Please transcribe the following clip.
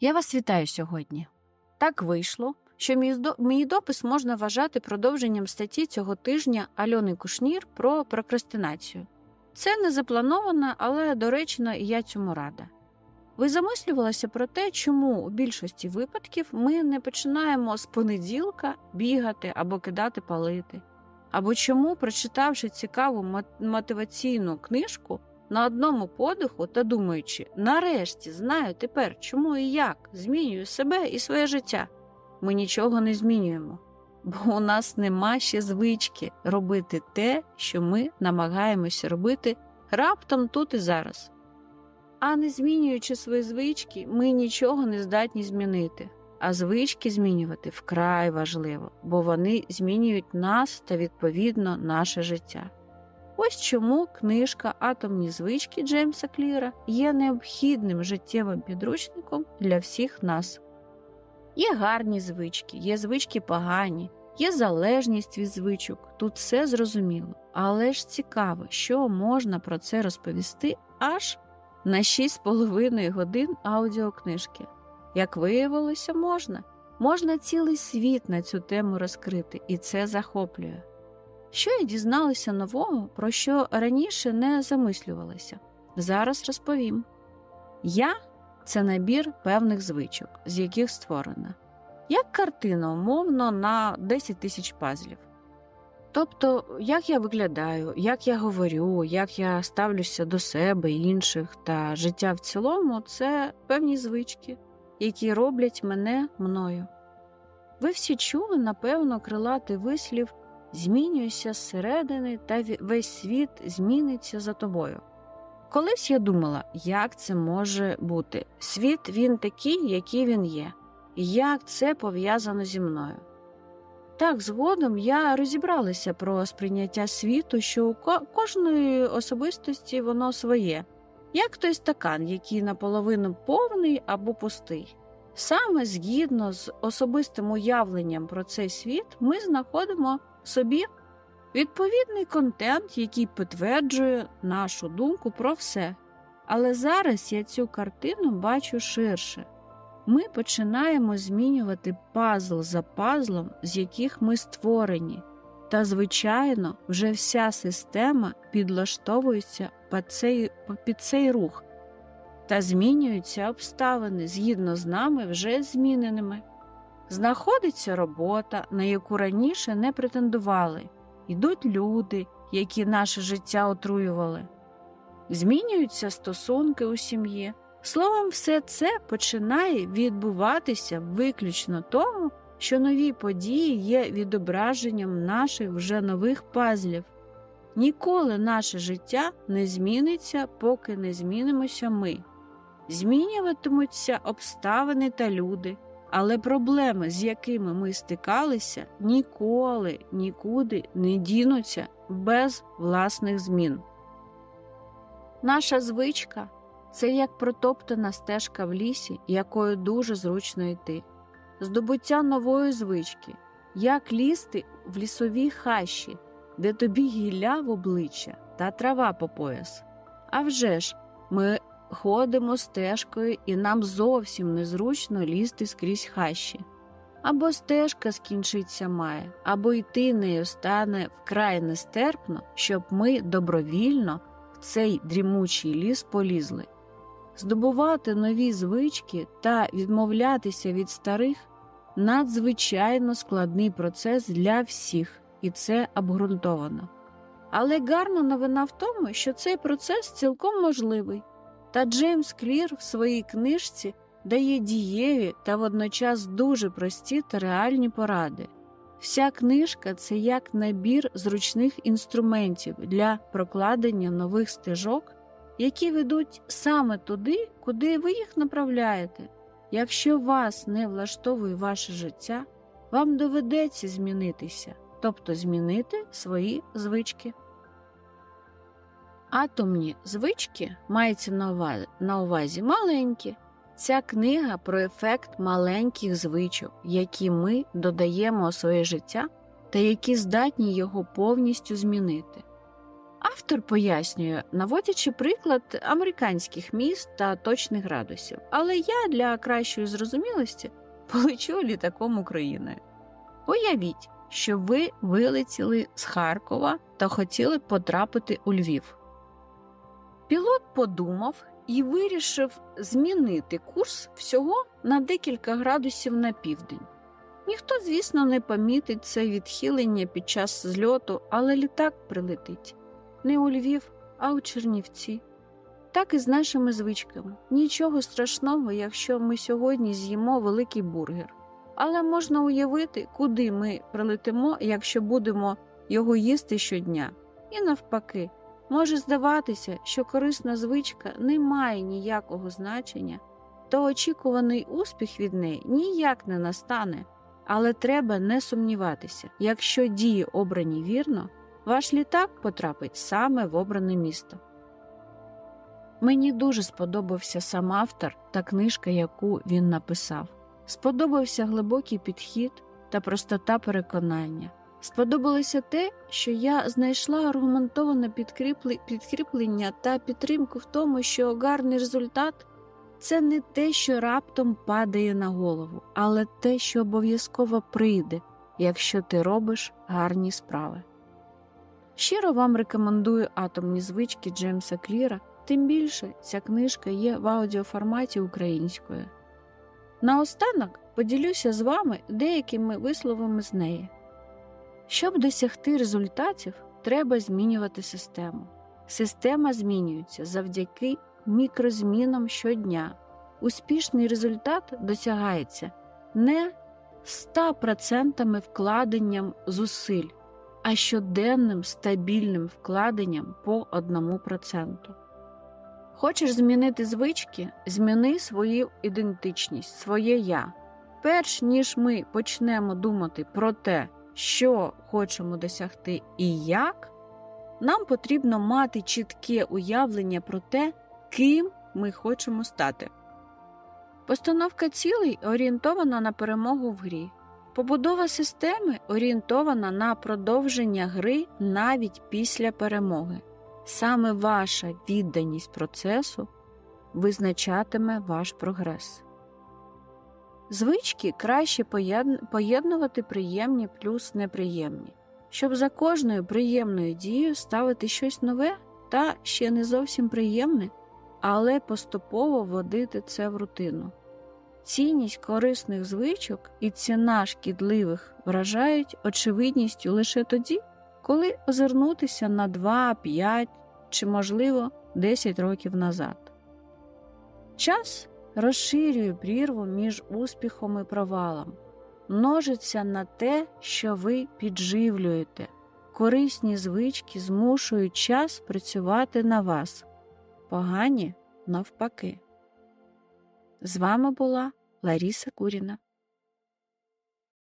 Я вас вітаю сьогодні. Так вийшло, що мій, допис можна вважати продовженням статті цього тижня Альони Кушнір про прокрастинацію. Це не заплановано, але доречно, і я цьому рада. Ви замислювалися про те, чому у більшості випадків ми не починаємо з понеділка бігати або кидати палити, або чому, прочитавши цікаву мотиваційну книжку, на одному подиху та думаючи, нарешті знаю тепер, чому і як змінюю себе і своє життя. Ми нічого не змінюємо, бо у нас нема ще звички робити те, що ми намагаємося робити раптом тут і зараз. А не змінюючи свої звички, ми нічого не здатні змінити. А звички змінювати вкрай важливо, бо вони змінюють нас та відповідно наше життя. Ось чому книжка Атомні звички Джеймса Кліра є необхідним життєвим підручником для всіх нас. Є гарні звички, є звички погані, є залежність від звичок, тут все зрозуміло. Але ж цікаво, що можна про це розповісти аж на 6,5 годин аудіокнижки. Як виявилося, можна. Можна цілий світ на цю тему розкрити, і це захоплює. Що я дізналася нового, про що раніше не замислювалася? Зараз розповім. Я це набір певних звичок, з яких створена, як картина, умовно, на 10 тисяч пазлів. Тобто, як я виглядаю, як я говорю, як я ставлюся до себе, інших та життя в цілому, це певні звички, які роблять мене мною. Ви всі чули, напевно, крилатий вислів змінюйся зсередини, та весь світ зміниться за тобою. Колись я думала, як це може бути. Світ він такий, який він є, і як це пов'язано зі мною. Так, згодом я розібралася про сприйняття світу, що у кожної особистості воно своє, як той стакан, який наполовину повний або пустий. Саме згідно з особистим уявленням про цей світ, ми знаходимо собі відповідний контент, який підтверджує нашу думку про все. Але зараз я цю картину бачу ширше. Ми починаємо змінювати пазл за пазлом, з яких ми створені. Та, звичайно, вже вся система підлаштовується під цей, під цей рух, та змінюються обставини згідно з нами вже зміненими. Знаходиться робота, на яку раніше не претендували, йдуть люди, які наше життя отруювали. Змінюються стосунки у сім'ї. Словом, все це починає відбуватися виключно тому, що нові події є відображенням наших вже нових пазлів. Ніколи наше життя не зміниться, поки не змінимося ми. Змінюватимуться обставини та люди, але проблеми, з якими ми стикалися, ніколи нікуди не дінуться без власних змін. Наша звичка це як протоптана стежка в лісі, якою дуже зручно йти, здобуття нової звички, як лізти в лісовій хащі, де тобі гілля в обличчя та трава по пояс. А вже ж, ми ходимо стежкою, і нам зовсім незручно лізти скрізь хащі. Або стежка скінчиться має, або йти нею стане вкрай нестерпно, щоб ми добровільно в цей дрімучий ліс полізли. Здобувати нові звички та відмовлятися від старих надзвичайно складний процес для всіх, і це обґрунтовано. Але гарна новина в тому, що цей процес цілком можливий. Та Джеймс Клір в своїй книжці дає дієві та водночас дуже прості та реальні поради. Вся книжка це як набір зручних інструментів для прокладення нових стежок, які ведуть саме туди, куди ви їх направляєте. Якщо вас не влаштовує ваше життя, вам доведеться змінитися, тобто змінити свої звички. Атомні звички мається на увазі, маленькі. Ця книга про ефект маленьких звичок, які ми додаємо у своє життя та які здатні його повністю змінити. Автор пояснює, наводячи приклад американських міст та точних градусів. Але я для кращої зрозумілості полечу літаком Україною. Уявіть, що ви вилетіли з Харкова та хотіли потрапити у Львів. Пілот подумав і вирішив змінити курс всього на декілька градусів на південь. Ніхто, звісно, не помітить це відхилення під час зльоту, але літак прилетить не у Львів, а у Чернівці. Так і з нашими звичками. Нічого страшного, якщо ми сьогодні з'їмо великий бургер. Але можна уявити, куди ми прилетимо, якщо будемо його їсти щодня. І навпаки, може здаватися, що корисна звичка не має ніякого значення, то очікуваний успіх від неї ніяк не настане. Але треба не сумніватися, якщо дії обрані вірно, ваш літак потрапить саме в обране місто. Мені дуже сподобався сам автор та книжка, яку він написав. Сподобався глибокий підхід та простота переконання. Сподобалося те, що я знайшла аргументоване підкріплення та підтримку в тому, що гарний результат це не те, що раптом падає на голову, але те, що обов'язково прийде, якщо ти робиш гарні справи. Щиро вам рекомендую атомні звички Джеймса Кліра, тим більше ця книжка є в аудіоформаті українською. Наостанок поділюся з вами деякими висловами з неї. Щоб досягти результатів, треба змінювати систему. Система змінюється завдяки мікрозмінам щодня. Успішний результат досягається не 100% вкладенням зусиль, а щоденним стабільним вкладенням по 1%. Хочеш змінити звички, зміни свою ідентичність, своє я. Перш ніж ми почнемо думати про те, що хочемо досягти і як, нам потрібно мати чітке уявлення про те, ким ми хочемо стати. Постановка цілей орієнтована на перемогу в грі. Побудова системи орієнтована на продовження гри навіть після перемоги. Саме ваша відданість процесу визначатиме ваш прогрес. Звички краще поєднувати приємні плюс неприємні, щоб за кожною приємною дією ставити щось нове та ще не зовсім приємне, але поступово вводити це в рутину. Цінність корисних звичок і ціна шкідливих вражають очевидністю лише тоді, коли озирнутися на 2, 5 чи, можливо, 10 років назад. Час розширює прірву між успіхом і провалом, множиться на те, що ви підживлюєте. Корисні звички змушують час працювати на вас, погані навпаки. З вами була Ларіса Куріна.